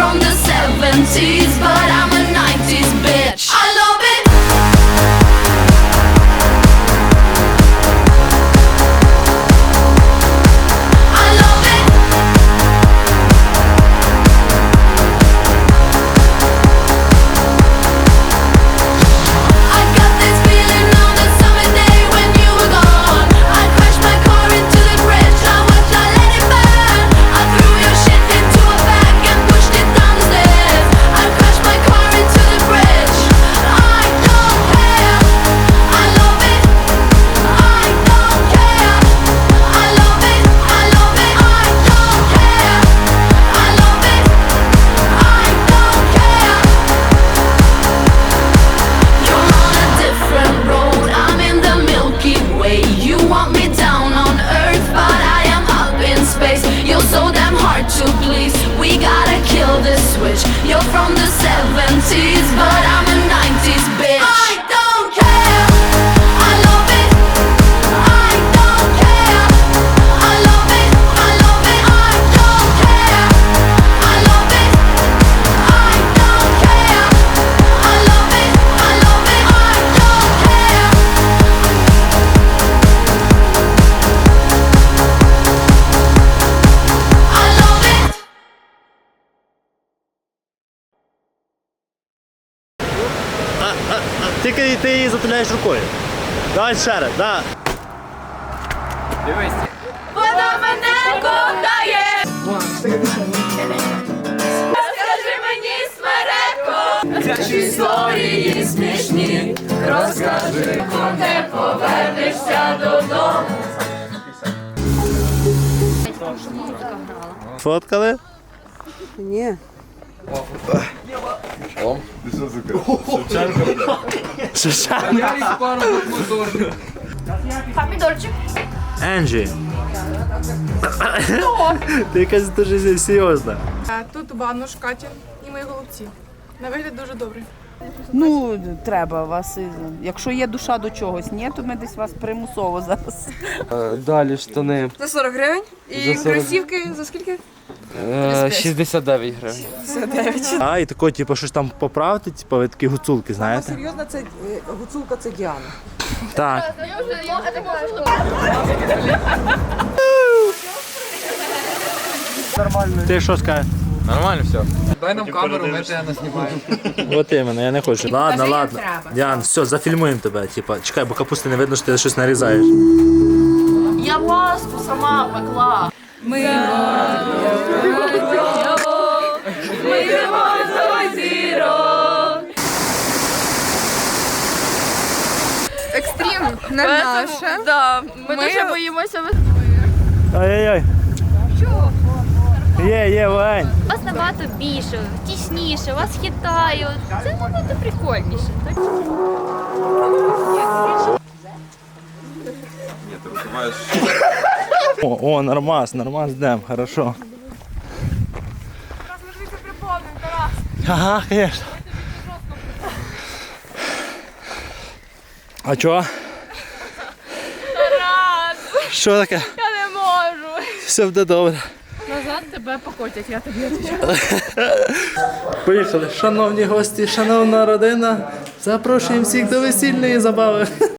from the 70s, but I'm a 90s Тільки ти її затуляєш рукою. Давай ще раз, да. Дивись. Вона мене кохає. Скажи мені смереко, наші історії смішні. Розкажи, коли повернешся додому. Фоткали? Ні. Шишак. Помідорчик. Енджі. Ти якась дуже серйозна. Тут вануш, Катя і мої голубці. На вигляд дуже добре. Ну, треба вас. е, Якщо є душа до чогось, ні, то ми десь вас примусово зараз. Е, Далі штани. За 40 гривень. І За 40. кросівки за скільки? Е, 69 гривень. А, і тако, типу, щось там поправити, типу, ви такі гуцулки, знаєте? Серйозно, це гуцулка це Діана. Так. Ти що скажеш? Нормально все. Дай нам камеру, ми тебе наснімаємо. От іменно, я не хочу. Ладно, ладно. Діан, все, зафільмуємо тебе. Типа, чекай, бо капусти не видно, що ти щось нарізаєш. Я пасту сама пекла. Екстрім не наше. Да, ми, Ми- дуже боїмося. Ай-яй-яй. Є, є, Вань. Вас набагато більше, тісніше, вас хитає. Це набагато прикольніше. Так? О, о, нормас, нормас, дем, хорошо. Ага, конечно. А чого? Що таке? Я не можу. Все буде добре. Назад тебе покотять, я тобі Поїхали. Шановні гості, шановна родина, запрошуємо всіх до весільної забави.